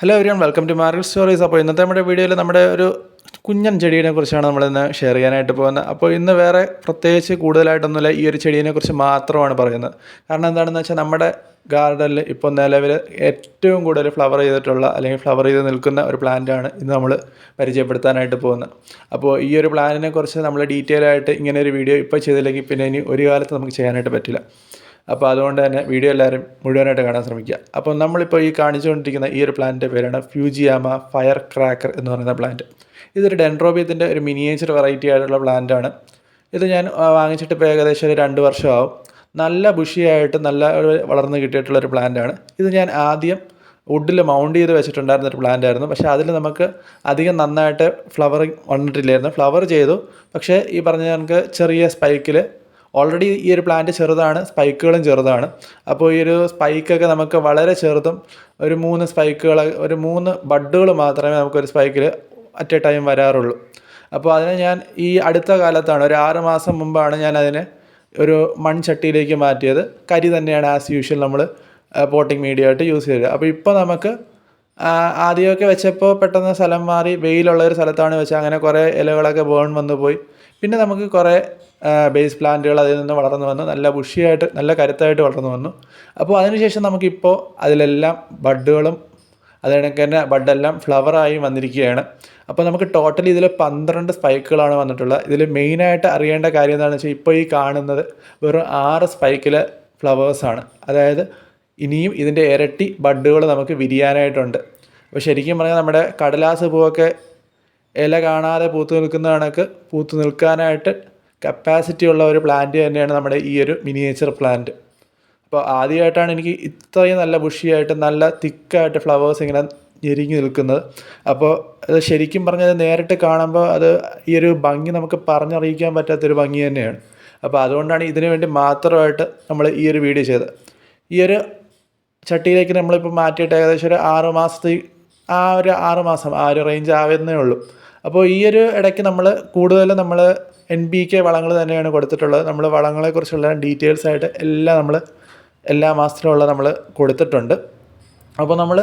Hello everyone welcome to മാർഗൽ stories അപ്പോൾ ഇന്നത്തെ നമ്മുടെ വീഡിയോയിൽ നമ്മുടെ ഒരു കുഞ്ഞൻ ചെടീനെ കുറിച്ചാണ് നമ്മൾ ഇന്ന് ഷെയർ ചെയ്യാനായിട്ട് പോകുന്നത്. അപ്പോൾ ഇന്ന് വേറെ പ്രത്യേകിച്ച് കൂടുതലായിട്ടൊന്നുമില്ല ഈ ഒരു ചെടീനെ കുറിച്ച് മാത്രമാണ് പറയുന്നത്. കാരണം എന്താണെന്ന് വെച്ചാൽ നമ്മുടെ ഗാർഡനിൽ ഇപ്പോൾ നിലവിൽ ഏറ്റവും കൂടുതൽ ഫ്ലവർ ചെയ്തിട്ടുള്ള അല്ലെങ്കിൽ ഫ്ലവർ ചെയ്ത് നിൽക്കുന്ന ഒരു പ്ലാന്റാണ് ഇന്ന് നമ്മൾ പരിചയപ്പെടുത്താനായിട്ട് പോകുന്നത്. അപ്പോൾ ഈ ഒരു പ്ലാനിനെ കുറിച്ച് നമ്മൾ ഡീറ്റെയിൽ ആയിട്ട് ഇങ്ങനെ ഒരു വീഡിയോ ഇപ്പോൾ ചെയ്തില്ലെങ്കിൽ പിന്നെ ഇനി ഒരു കാലത്ത് നമുക്ക് ചെയ്യാനായിട്ട് പറ്റില്ല. അപ്പോൾ അതുകൊണ്ട് തന്നെ വീഡിയോ എല്ലാവരും മുഴുവനായിട്ട് കാണാൻ ശ്രമിക്കുക. അപ്പോൾ നമ്മളിപ്പോൾ ഈ കാണിച്ചുകൊണ്ടിരിക്കുന്ന ഈ ഒരു പ്ലാന്റിന്റെ പേരാണ് ഫ്യൂജിയാമ ഫയർ ക്രാക്കർ എന്ന് പറയുന്ന പ്ലാന്റ്. ഇതൊരു ഡെൻഡ്രോബിയത്തിന്റെ ഒരു മിനിയേച്ചർ വെറൈറ്റി ആയിട്ടുള്ള പ്ലാന്റാണ് ഇത് ഞാൻ വാങ്ങിച്ചിട്ട് ഇപ്പോൾ ഏകദേശം ഒരു രണ്ട് വർഷമാവും. നല്ല ബുഷിയായിട്ട് നല്ല വളർന്ന് കിട്ടിയിട്ടുള്ള ഒരു പ്ലാന്റാണ് ഇത് ഞാൻ ആദ്യം വുഡിൽ മൗണ്ട് ചെയ്ത് വെച്ചിട്ടുണ്ടായിരുന്ന ഒരു പ്ലാന്റ് ആയിരുന്നു. പക്ഷേ അതിൽ നമുക്ക് അധികം നന്നായിട്ട് ഫ്ലവറിങ് വന്നിട്ടില്ലായിരുന്നു. ഫ്ലവർ ചെയ്തു. പക്ഷേ ഈ പറഞ്ഞ കണക്ക് ചെറിയ സ്പൈക്കിൽ ഓൾറെഡി ഈ ഒരു പ്ലാന്റ് ചെറുതാണ് സ്പൈക്കുകളും ചെറുതാണ്. അപ്പോൾ ഈ ഒരു സ്പൈക്കൊക്കെ നമുക്ക് വളരെ ചെറുതും ഒരു മൂന്ന് സ്പൈക്കുകൾ ഒരു മൂന്ന് ബഡുകൾ മാത്രമേ നമുക്കൊരു സ്പൈക്കിൽ അറ്റ് എ ടൈം വരാറുള്ളൂ. അപ്പോൾ അതിനെ ഞാൻ ഈ അടുത്ത കാലത്താണ് ഒരു ആറ് മാസം മുമ്പാണ് ഞാൻ അതിനെ ഒരു മൺചട്ടിയിലേക്ക് മാറ്റിയത്. കരി തന്നെയാണ് ആസ് യൂഷ്വൽ നമ്മൾ പോട്ടിംഗ് മീഡിയ ആയിട്ട് യൂസ് ചെയ്തത്. അപ്പോൾ ഇപ്പോൾ നമുക്ക് ആദ്യമൊക്കെ വെച്ചപ്പോൾ പെട്ടെന്ന് സ്ഥലം മാറി വെയിലുള്ള ഒരു സ്ഥലത്താണ് വെച്ചത്. അങ്ങനെ കുറേ ഇലകളൊക്കെ ബേൺ വന്നു പോയി. പിന്നെ നമുക്ക് കുറേ ബേസ് പ്ലാന്റുകൾ അതിൽ നിന്ന് വളർന്നു വന്നു. നല്ല ബുഷിയായിട്ട് നല്ല കരുത്തായിട്ട് വളർന്നു വന്നു. അപ്പോൾ അതിനുശേഷം നമുക്കിപ്പോൾ അതിലെല്ലാം ബഡുകളും അതിനൊക്കെ തന്നെ ബഡെല്ലാം ഫ്ലവറായി വന്നിരിക്കുകയാണ്. അപ്പോൾ നമുക്ക് ടോട്ടലി ഇതിൽ പന്ത്രണ്ട് സ്പൈക്കുകളാണ് വന്നിട്ടുള്ളത്. ഇതിൽ മെയിനായിട്ട് അറിയേണ്ട കാര്യം എന്താണെന്ന് വെച്ചാൽ ഇപ്പോൾ ഈ കാണുന്നത് വെറും ആറ് സ്പൈക്കിലെ ഫ്ലവേഴ്സാണ് അതായത് ഇനിയും ഇതിന്റെ ഇരട്ടി ബഡ്ഡുകൾ നമുക്ക് വിരിയാനായിട്ടുണ്ട്. അപ്പോൾ ശരിക്കും പറഞ്ഞാൽ നമ്മുടെ കടലാസ് പൂവൊക്കെ ഇല കാണാതെ പൂത്ത് നിൽക്കുന്ന കണക്ക് പൂത്ത് നിൽക്കാനായിട്ട് കപ്പാസിറ്റി ഉള്ള ഒരു പ്ലാന്റ് തന്നെയാണ് നമ്മുടെ ഈ ഒരു മിനിയേച്ചർ പ്ലാന്റ് അപ്പോൾ ആദ്യമായിട്ടാണ് എനിക്ക് ഇത്രയും നല്ല ബുഷിയായിട്ട് നല്ല തിക്കായിട്ട് ഫ്ലവേഴ്സ് ഇങ്ങനെ ഞെരിങ്ങി നിൽക്കുന്നത്. അപ്പോൾ അത് ശരിക്കും പറഞ്ഞാൽ നേരിട്ട് കാണുമ്പോൾ അത് ഈ ഒരു ഭംഗി നമുക്ക് പറഞ്ഞറിയിക്കാൻ പറ്റാത്തൊരു ഭംഗി തന്നെയാണ്. അപ്പോൾ അതുകൊണ്ടാണ് ഇതിനു വേണ്ടി മാത്രമായിട്ട് നമ്മൾ ഈ ഒരു വീഡിയോ ചെയ്തത്. ഈ ഒരു ചട്ടിയിലേക്ക് നമ്മളിപ്പോൾ മാറ്റിയിട്ട് ഏകദേശം ഒരു ആറ് മാസത്തെ ആ ഒരു ആറ് മാസം ആ ഒരു റേഞ്ച് ആവുന്നേ ഉള്ളൂ. അപ്പോൾ ഈ ഒരു ഇടയ്ക്ക് നമ്മൾ കൂടുതലും നമ്മൾ എൻ ബി കെ വളങ്ങൾ തന്നെയാണ് കൊടുത്തിട്ടുള്ളത്. നമ്മൾ വളങ്ങളെക്കുറിച്ചുള്ള ഡീറ്റെയിൽസ് ആയിട്ട് എല്ലാം നമ്മൾ എല്ലാ മാസത്തിലുള്ള നമ്മൾ കൊടുത്തിട്ടുണ്ട്. അപ്പോൾ നമ്മൾ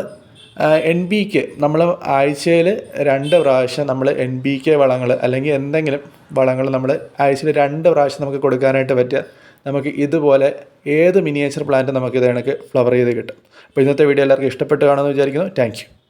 എൻ ബി കെ നമ്മൾ ആഴ്ചയിൽ രണ്ട് പ്രാവശ്യം നമ്മൾ എൻ ബി കെ വളങ്ങൾ അല്ലെങ്കിൽ എന്തെങ്കിലും വളങ്ങൾ നമ്മൾ ആഴ്ചയിൽ രണ്ട് പ്രാവശ്യം നമുക്ക് കൊടുക്കാനായിട്ട് പറ്റുക. നമുക്ക് ഇതുപോലെ ഏത് മിനിയേച്ചർ പ്ലാന്റ് നമുക്ക് ഇത് കണക്ക് ഫ്ലവർ ചെയ്ത് കിട്ടും. അപ്പോൾ ഇന്നത്തെ വീഡിയോ എല്ലാവർക്കും ഇഷ്ടപ്പെട്ട് കാണുമെന്ന് വിചാരിക്കുന്നു. താങ്ക്